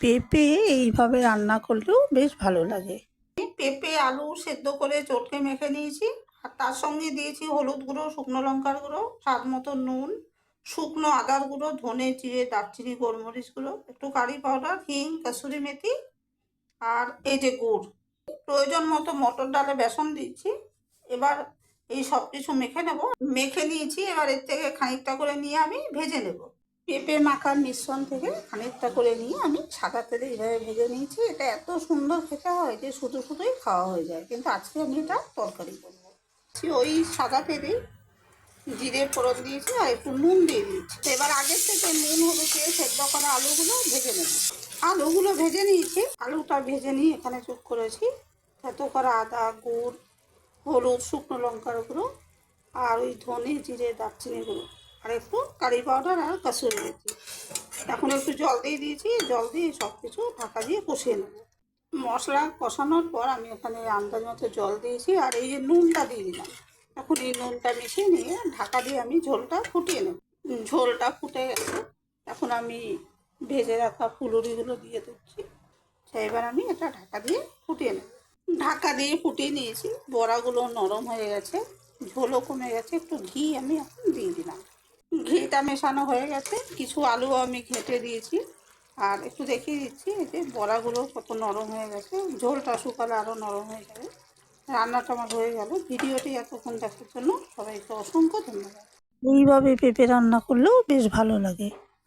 পেঁপে এইভাবে রান্না করলেও বেশ ভালো লাগে। পেঁপে, আলু সেদ্ধ করে চটকে মেখে নিয়েছি। আর তার সঙ্গে দিয়েছি হলুদ গুঁড়ো, শুকনো লঙ্কার গুঁড়ো, স্বাদ মতো নুন, শুকনো আদার গুঁড়ো, ধনে জিরে দারচিনি, গোলমরিচ গুঁড়ো, একটু কারি পাউডার, হিং, কাসুরি মেথি আর এই যে গুড়। প্রয়োজন মতো মটর ডালে বেসন দিচ্ছি এবার এই সব কিছু মেখে নেব। মেখে নিয়েছি, এবার এর থেকে খানিকটা করে নিয়ে আমি ভেজে নেব। পেঁপে মাখার মিশ্রণ থেকে খানিকটা করে নিয়ে আমি সাদা তেলে এইভাবে ভেজে নিয়েছি। এটা এত সুন্দর খেতে হয় যে শুধু শুধুই খাওয়া হয়ে যায়। কিন্তু আজকে আমি এটা তরকারি করব। ওই সাদা তেলেই জিরে ফোড়ন দিয়েছি আর একটু নুন দিয়ে দিয়েছি। এবার আগের থেকে নুন, হলুদ দিয়ে সেদ্ধ করা আলুগুলো ভেজে নেব। আলুগুলো ভেজে নিয়েছি। আলুটা ভেজে নিয়ে এখানে চুপ করেছি। এত করা আদা, গুড়, হলুদ, শুকনো লঙ্কার গুঁড়ো আর ওই ধনে জিরে দারচিনি গুঁড়ো। আর একটু কারি পাউডার আর কাসুরি মেথি। এখন একটু জল দিয়ে দিয়েছি, জল দিয়ে সব কিছু ঢাকা দিয়ে কষিয়ে নেব। মশলা কষানোর পর আমি এখানে আন্দাজ মতো জল দিয়েছি আর এই যে নুনটা দিয়ে দিলাম। এখন এই নুনটা মিশিয়ে নিয়ে ঢাকা দিয়ে আমি ঝোলটা ফুটিয়ে নেব। ঝোলটা ফুটে গেছে। এখন আমি ভেজে রাখা ফুলুরিগুলো দিয়ে দিচ্ছি। এবার আমি এটা ঢাকা দিয়ে ফুটিয়ে নেব। ঢাকা দিয়ে ফুটিয়ে নিয়েছি। বড়াগুলো নরম হয়ে গেছে। ঝোলও কমে গেছে। একটু ঘি আমি এখন দিয়ে দিলাম। ঘিটা মেশানো হয়ে গেছে। কিছু আলু আমি ঘেঁটে দিয়েছি। আর একটু দেখিয়ে দিচ্ছি যে বড়াগুলো কত নরম হয়ে গেছে। ঝোলটা শুকালে আরও নরম হয়ে যাবে। রান্নাটা আমার হয়ে গেল। ভিডিওটি এতক্ষণ দেখার জন্য সবাইকে অসংখ্য ধন্যবাদ। এইভাবে পেঁপে রান্না করলেও বেশ ভালো লাগে।